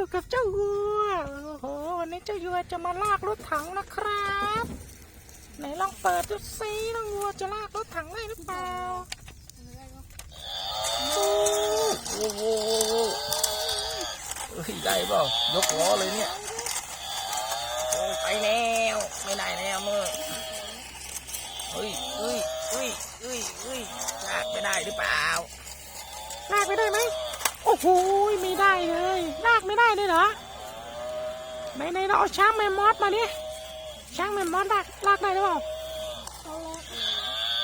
อยู่กับเจ้าวัวโอ้โหวันนี้เจ้าวัวจะมาลากรถถังนะครับ ไหนลองเปิดดูซิน้องวัวจะลากรถถังได้หรือเปล่าโอ้โหได้เปล่ายกล้อเลยเนี่ยโอ้ไปแล้วไม่ได้แล้วมือเฮ้ยเฮ้ยเฮ้ยเฮ้ยเฮ้ยลากไม่ได้หรือเปล่าลากไม่ได้ไหมโอ้โห เลยเหรอไหนไหนเราเอาช้างแมมมอสมาดิช้างแมมมอสลากลากได้หรือเปล่าเขาแรก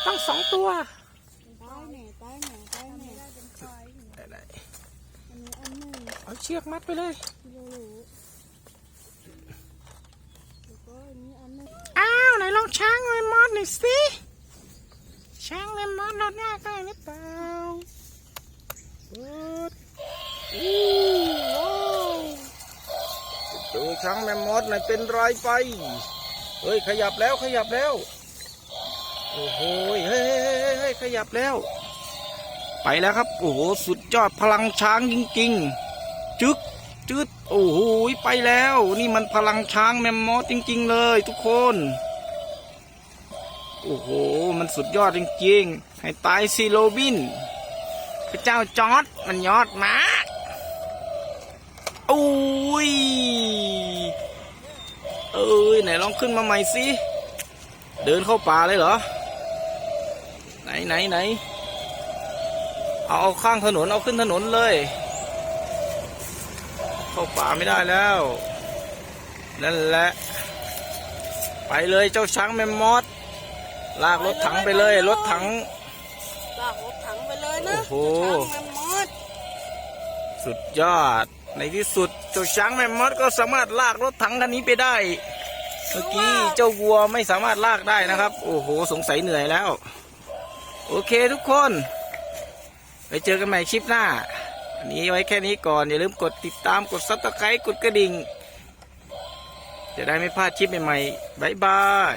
ต้องสองตัวตายแหน่ตายแหน่ตายแหน่ได้อันนี้อันหนึ่งเอาเชือกมัดไปเลยกิโลหรูแล้วก็อันนี้อันหนึ่งอ้าวไหนลองช้างแมมมอสหน่อยสิช้างแมมมอสลดยากได้หรือเปล่าเปิดอู้ว้าว ดูช้างแมมมอสหน่อยเป็นไรไป เฮ้ยขยับแล้วขยับแล้ว โอ้โหเฮ้ยเฮ้ยเฮ้ยขยับแล้ว ไปแล้วครับ โอ้โห สุดยอดพลังช้างจริงๆ จึ๊กจึ๊ดโอ้โหไปแล้ว นี่มันพลังช้างแมมมอสจริง ๆ เลยทุกคน โอ้โห มันสุดยอดจริงๆ ให้ตายสิโรบิน พระเจ้าจอร์ดมันยอดมากอ้ยเอ้ย ไหนลองขึ้นมาใหม่สิ เดินเข้าป่าเลยเหรอ ไหนไหนไหน เอาเอาข้างถนนเอาขึ้นถนนเลย เข้าป่าไม่ได้แล้ว นั่นแหละ ไปเลยเจ้าช้างแมมมอส ลากรถถังไปเลย รถถัง ลากรถถังไปเลยนะโอ้โหช้างแมมมอสสุดยอด ในที่สุดเจ้าช้างแมมมอสก็สามารถลากรถถังคันนี้ไปได้ เมื่อกี้เจ้าวัวไม่สามารถลากได้นะครับ โอ้โห สงสัยเหนื่อยแล้ว โอเคทุกคน ไปเจอกันใหม่คลิปหน้า อันนี้ไว้แค่นี้ก่อน อย่าลืมกดติดตามกดซับสไครต์กดกระดิ่ง จะได้ไม่พลาดคลิปใหม่ๆบ๊ายบาย